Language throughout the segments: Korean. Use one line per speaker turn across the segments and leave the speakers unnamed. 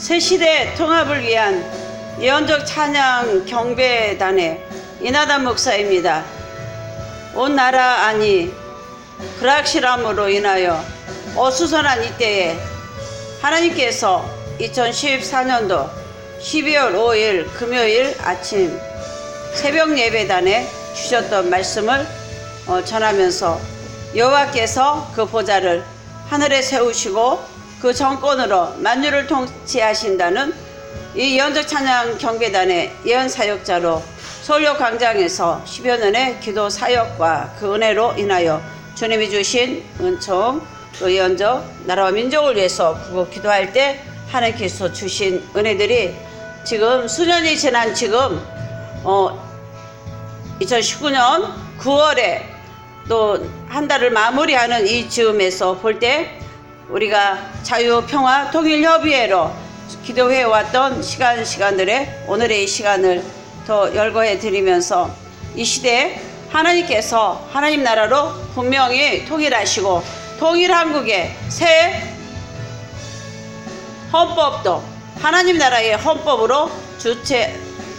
새 시대 통합을 위한 예언적 찬양 경배단의 이나단 목사입니다. 온 나라 안이 불확실함으로 인하여 어수선한 이때에 하나님께서 2014년도 12월 5일 금요일 아침 새벽 예배단에 주셨던 말씀을 어, 전하면서 여호와께서 그 보좌를 하늘에 세우시고 그 정권으로 만유를 통치하신다는 이 예언적 찬양 경배단의 예언 사역자로 서울역 광장에서 10여 년의 기도 사역과 그 은혜로 인하여 주님이 주신 은총 또 예언적 나라와 민족을 위해서 구국 기도할 때 하나님께서 주신 은혜들이 지금 수년이 지난 지금 어 2019년 9월에 또 한 달을 마무리하는 이 즈음에서 볼때 우리가 자유 평화 통일 협의회로 기도해 왔던 시간 시간들의 오늘의 이 시간을 더 열거해 드리면서 이 시대에 하나님께서 하나님 나라로 분명히 통일하시고 통일 한국의 새 헌법도 하나님 나라의 헌법으로 주체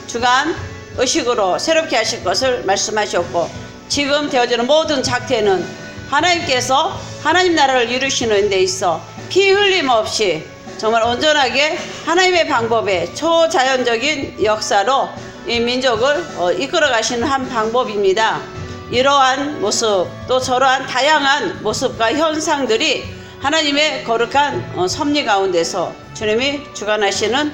주간 의식으로 새롭게 하실 것을 말씀하셨고 지금 되어지는 모든 작태는 하나님께서 하나님 나라를 이루시는 데 있어 피 흘림 없이 정말 온전하게 하나님의 방법에 초자연적인 역사로 이 민족을 어, 이끌어 가시는 한 방법입니다. 이러한 모습 또 저러한 다양한 모습과 현상들이 하나님의 거룩한 어, 섭리 가운데서 주님이 주관하시는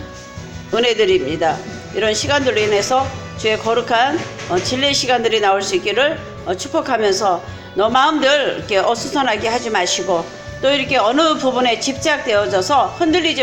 은혜들입니다. 이런 시간들로 인해서 주의 거룩한 어, 진리 시간들이 나올 수 있기를 어, 축복하면서 너 마음들 이렇게 어수선하게 하지 마시고 또 이렇게 어느 부분에 집착되어져서 흔들리지